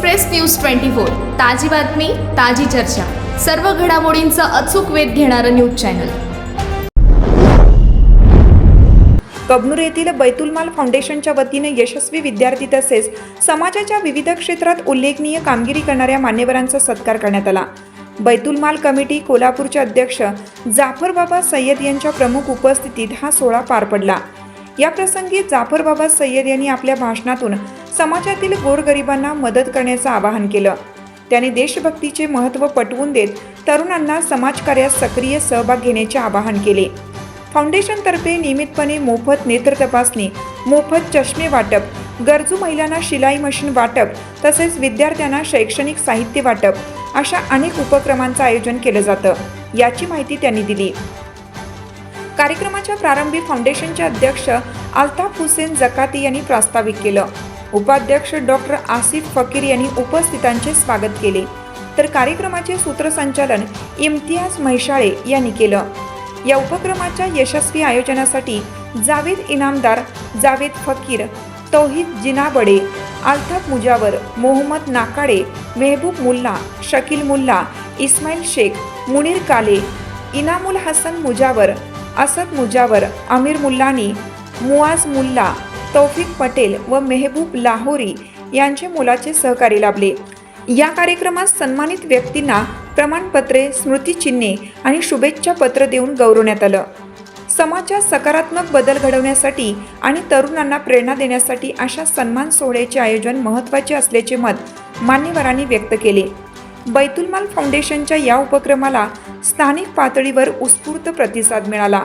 Express news twenty four ताजी बातमी ताजी चर्चा. सर्व घडामोडींचा अचूक वेध घेणारं न्यूज चॅनल. कबनूर येथील बैतुलमाल फाउंडेशनच्या वतीने यशस्वी विद्यार्थी तसेच समाजाच्या विविध क्षेत्रात उल्लेखनीय कामगिरी करणाऱ्या मान्यवरांचा सत्कार करण्यात आला. बैतुलमाल कमिटी कोल्हापूरचे अध्यक्ष जाफर बाबा सय्यद यांच्या प्रमुख उपस्थितीत हा सोहळा पार पडला. या प्रसंगी जाफर बाबा सय्यद यांनी आपल्या भाषणातून समाजातील गोरगरिबांना मदत करण्याचं आवाहन केलं. त्यांनी देशभक्तीचे महत्त्व पटवून देत तरुणांना समाजकार्यात सक्रिय सहभाग घेण्याचे आवाहन केले. फाउंडेशनतर्फे नियमितपणे मोफत नेत्र तपासणी मोफत चष्मे वाटप गरजू महिलांना शिलाई मशीन वाटप तसेच विद्यार्थ्यांना शैक्षणिक साहित्य वाटप अशा अनेक उपक्रमांचं आयोजन केलं जातं. याची माहिती त्यांनी दिली. कार्यक्रमाच्या प्रारंभी फाउंडेशनचे अध्यक्ष अल्ताफ हुसेन जकाती यांनी प्रास्ताविक केलं. उपाध्यक्ष डॉक्टर आसिफ फकीर यांनी उपस्थितांचे स्वागत केले. तर कार्यक्रमाचे सूत्रसंचालन इम्तियाज म्हैशाळे यांनी केलं. या उपक्रमाच्या यशस्वी आयोजनासाठी जावेद इनामदार जावेद फकीर तौहिद जिनाबडे अल्ताफ मुजावर मोहम्मद नाकाडे मेहबूब मुल्ला शकील मुल्ला इस्माईल शेख मुनीर काले इनामुल हसन मुजावर असद मुजावर आमिर मुल्लानी मुआज मुल्ला तौफिक पटेल व मेहबूब लाहोरी यांचे मोलाचे सहकारी लाभले. या कार्यक्रमात सन्मानित व्यक्तींना प्रमाणपत्रे स्मृतिचिन्हे आणि शुभेच्छा पत्र देऊन गौरवण्यात आलं. समाजात सकारात्मक बदल घडवण्यासाठी आणि तरुणांना प्रेरणा देण्यासाठी अशा सन्मान सोहळ्याचे आयोजन महत्त्वाचे असल्याचे मत मान्यवरांनी व्यक्त केले. बैतुलमाल फाउंडेशनच्या या उपक्रमाला स्थानिक पातळीवर उत्स्फूर्त प्रतिसाद मिळाला.